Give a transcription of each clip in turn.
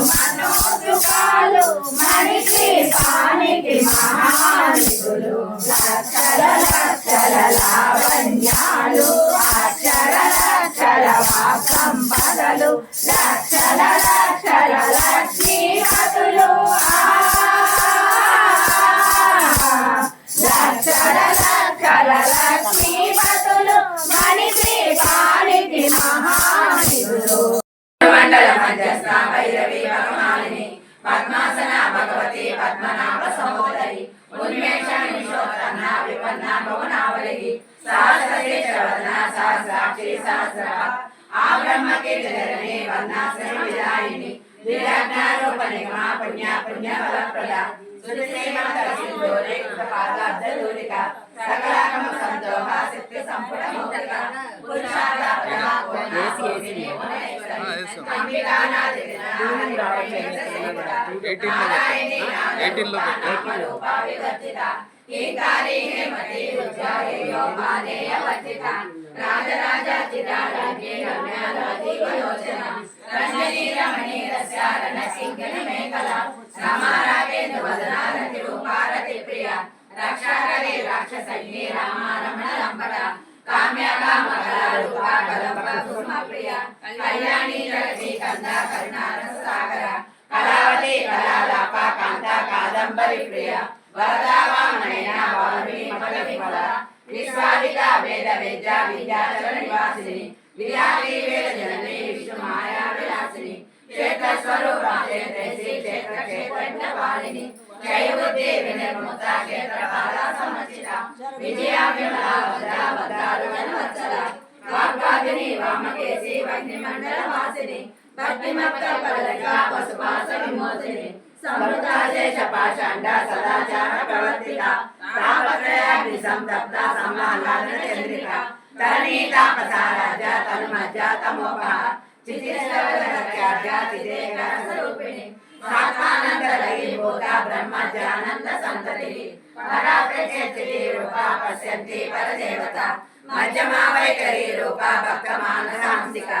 మనోసుకాలు మనిషి పానికి మహానిధులు లక్షల లక్షల లావణ్యాలు అక్షర లక్షల సంపదలు పద్మాసన భగవతి పద్మనాభ సహోదరి ఉన్మేష నిమిషోత్తన్న విపన్న భవనావలి సహస్రవదన సహస్రాక్షి సహస్ర ఆ బ్రహ్మకి జనని వర్ణాశ్రమ విదాయిని దివ్యాజ్ఞారూపణి మా పుణ్య పుణ్య ఫలప్రద సకలాగమ సంతోహ ఎయిటీన్లో రక్షాకరే రాక్షసైని రామారమణ కామ్యకామకళారూప కదంబ కుసుమ కళ్యాణి జగతి కంద కరుణారస సాగర కళావతి కళాలాప కాంత కాదంబరి ప్రియ వరదావామనయన వారుని మగ విమల విశ్వాదిక వేద వేద్య విద్యాచల నివాసిని విద్యార్థి వేద జనని విష్ణు మాయా విలాసిని క్షేత్ర స్వరూప క్షేత్రశ్రీ క్షేత్ర క్షేత్రజ్ఞ పాలిని జయబుద్ధి వినిర్ముక్త క్షేత్ర బాల సమచిత విజయ విమల భక్తిమత్త పలక పశుపాస విమోచిని సమృతాశేష పాషాండ సదాచార ప్రవర్తిత తాపత్రయాగ్ని సంతప్త చంద్రిక తాపసారాజ తనుమజ్జ తమోప చిదేక స్వరూపిణి సంతతి రూప పశ్యంతి పరదేవత. మధ్యమా వైఖరి రూప భక్త మానసాంసిక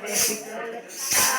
vem ficando.